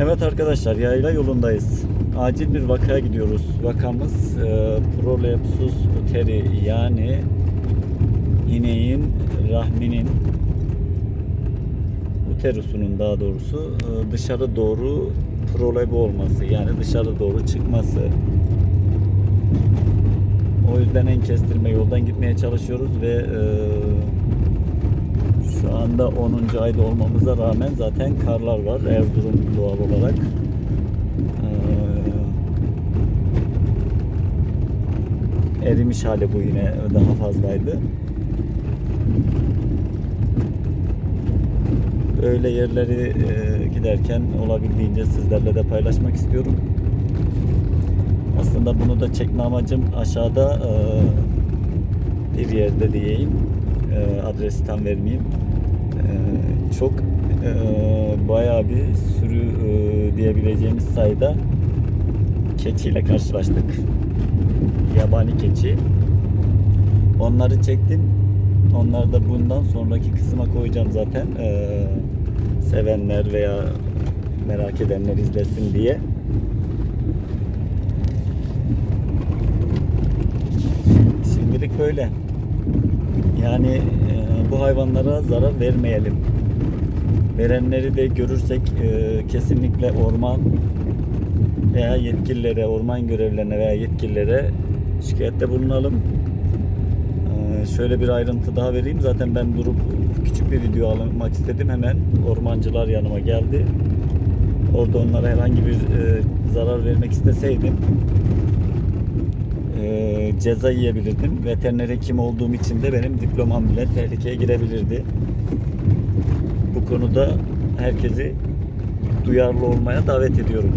Evet arkadaşlar yayla yolundayız. Acil bir vakaya gidiyoruz. Vakamız e, prolepsus uteri yani ineğin rahminin uterusunun daha doğrusu e, dışarı doğru prolebe olması yani dışarı doğru çıkması. O yüzden en kestirme yoldan gitmeye çalışıyoruz ve e, şu anda 10. ayda olmamıza rağmen zaten karlar var Erzurum doğal olarak. Ee, erimiş hali bu yine daha fazlaydı. Öyle yerleri e, giderken olabildiğince sizlerle de paylaşmak istiyorum. Aslında bunu da çekme amacım aşağıda e, bir yerde diyeyim. E, adresi tam vermeyeyim. E, çok e, bayağı bir sürü e, diyebileceğimiz sayıda keçiyle karşılaştık. Yabani keçi. Onları çektim. Onları da bundan sonraki kısma koyacağım zaten. E, sevenler veya merak edenler izlesin diye. Şimdilik böyle. Yani bu hayvanlara zarar vermeyelim. Verenleri de görürsek e, kesinlikle orman veya yetkililere, orman görevlilerine veya yetkililere şikayette bulunalım. E, şöyle bir ayrıntı daha vereyim. Zaten ben durup küçük bir video almak istedim. Hemen ormancılar yanıma geldi. Orada onlara herhangi bir e, zarar vermek isteseydim e, ceza yiyebilirdim. Veteriner hekim olduğum için de benim diplomam bile tehlikeye girebilirdi. Bu konuda herkesi duyarlı olmaya davet ediyorum.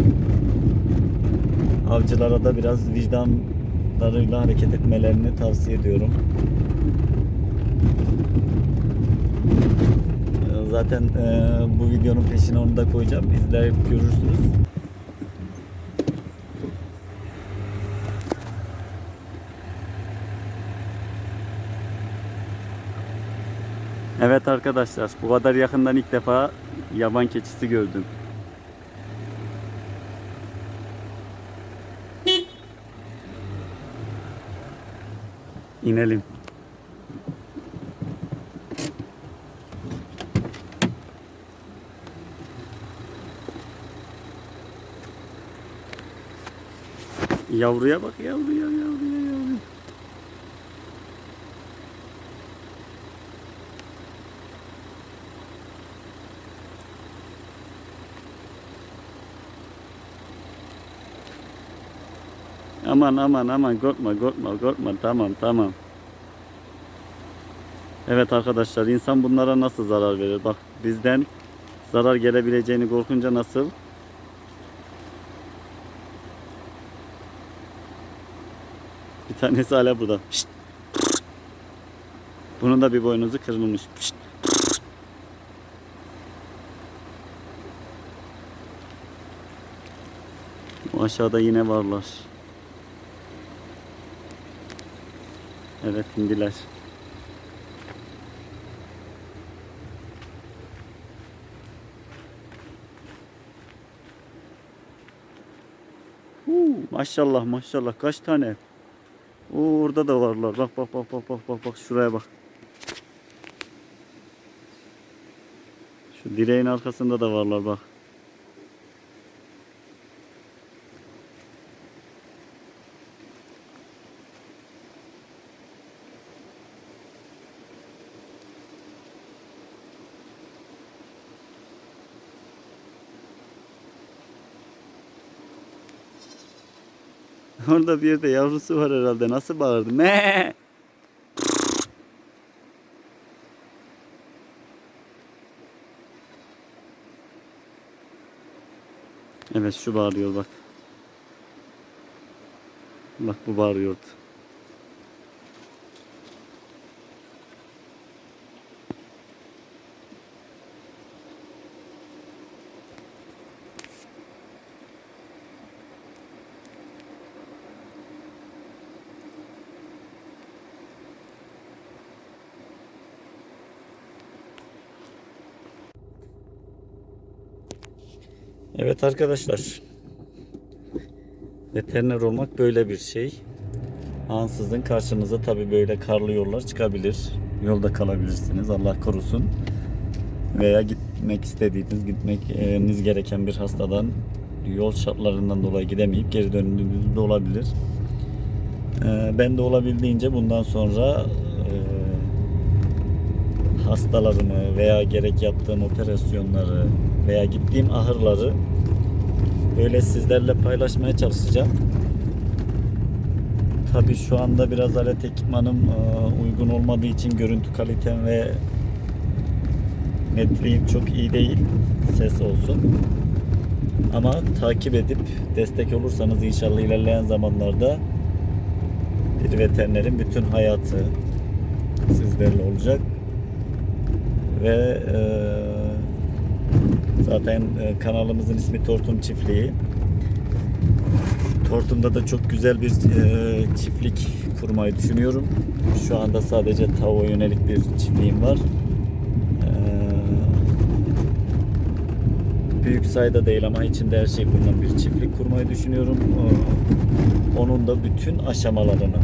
Avcılara da biraz vicdanlarıyla hareket etmelerini tavsiye ediyorum. E, Zaten e, bu videonun peşine onu da koyacağım. İzleyip görürsünüz. Evet arkadaşlar bu kadar yakından ilk defa yaban keçisi gördüm. İnelim. Yavruya bak yavruya yavruya. Aman aman aman korkma korkma korkma tamam tamam. Evet arkadaşlar insan bunlara nasıl zarar verir? Bak bizden zarar gelebileceğini korkunca nasıl? Bir tanesi hala burada. Pişt. Bunun da bir boynuzu kırılmış. O aşağıda yine varlar. Evet indiler. Huu, maşallah maşallah kaç tane. Oo, orada da varlar. Bak bak bak bak bak bak bak şuraya bak. Şu direğin arkasında da varlar bak. Orada bir yerde yavrusu var herhalde. Nasıl bağırdı? Me! Evet şu bağırıyor bak. Bak bu bağırıyordu. Evet arkadaşlar. Veteriner olmak böyle bir şey. Ansızın karşınıza tabi böyle karlı yollar çıkabilir. Yolda kalabilirsiniz Allah korusun. Veya gitmek istediğiniz, gitmeniz gereken bir hastadan yol şartlarından dolayı gidemeyip geri döndüğünüz de olabilir. Ee, Ben de olabildiğince bundan sonra e, hastalarımı veya gerek yaptığım operasyonları veya gittiğim ahırları böyle sizlerle paylaşmaya çalışacağım. Tabii şu anda biraz alet ekipmanım e, uygun olmadığı için görüntü kalitem ve netliğim çok iyi değil. Ses olsun. Ama takip edip destek olursanız inşallah ilerleyen zamanlarda bir veterinerin bütün hayatı sizlerle olacak. Ve e, zaten e, kanalımızın ismi Tortum Çiftliği. Tortum'da da çok güzel bir e, çiftlik kurmayı düşünüyorum. Şu anda sadece tavuğa yönelik bir çiftliğim var. E, büyük sayıda değil ama içinde her şey bulunan bir çiftlik kurmayı düşünüyorum. Onun da bütün aşamalarını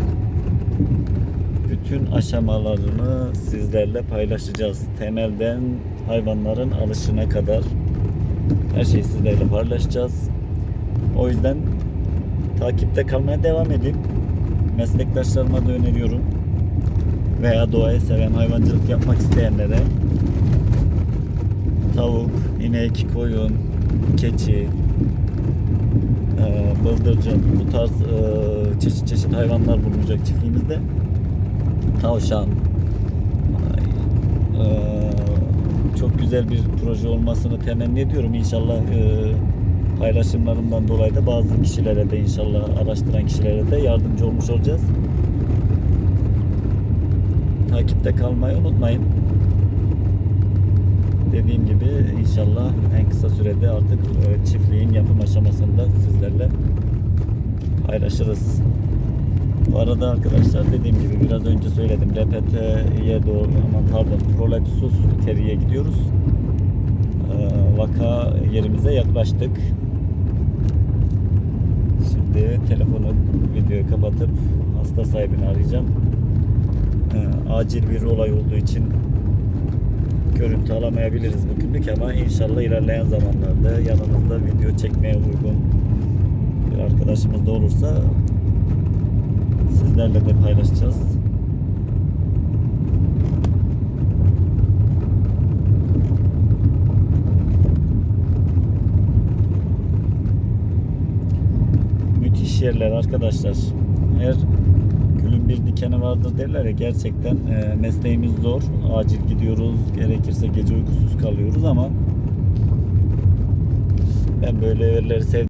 bütün aşamalarını sizlerle paylaşacağız. Temelden hayvanların alışına kadar her şeyi sizlerle paylaşacağız. O yüzden takipte kalmaya devam edin. Meslektaşlarıma da öneriyorum. Veya doğayı seven hayvancılık yapmak isteyenlere tavuk, inek, koyun, keçi, e, bıldırcın bu tarz e, çeşit çeşit hayvanlar bulunacak çiftliğimizde. Tavşan e, çok güzel bir proje olmasını temenni ediyorum. İnşallah e, paylaşımlarımdan dolayı da bazı kişilere de inşallah araştıran kişilere de yardımcı olmuş olacağız. Takipte kalmayı unutmayın. Dediğim gibi inşallah en kısa sürede artık e, çiftliğin yapım aşamasında sizlerle paylaşırız. Bu arada arkadaşlar dediğim gibi biraz önce söyledim. RPT'ye doğru aman pardon Prolepsus teriye gidiyoruz. Ee, vaka yerimize yaklaştık. Şimdi telefonu videoyu kapatıp hasta sahibini arayacağım. Ee, acil bir olay olduğu için görüntü alamayabiliriz bugünlük ama inşallah ilerleyen zamanlarda yanımızda video çekmeye uygun bir arkadaşımız da olursa sizlerle de paylaşacağız. Müthiş yerler arkadaşlar. Her gülün bir dikeni vardır derler ya gerçekten e, mesleğimiz zor. Acil gidiyoruz. Gerekirse gece uykusuz kalıyoruz ama ben böyle yerleri sevdim.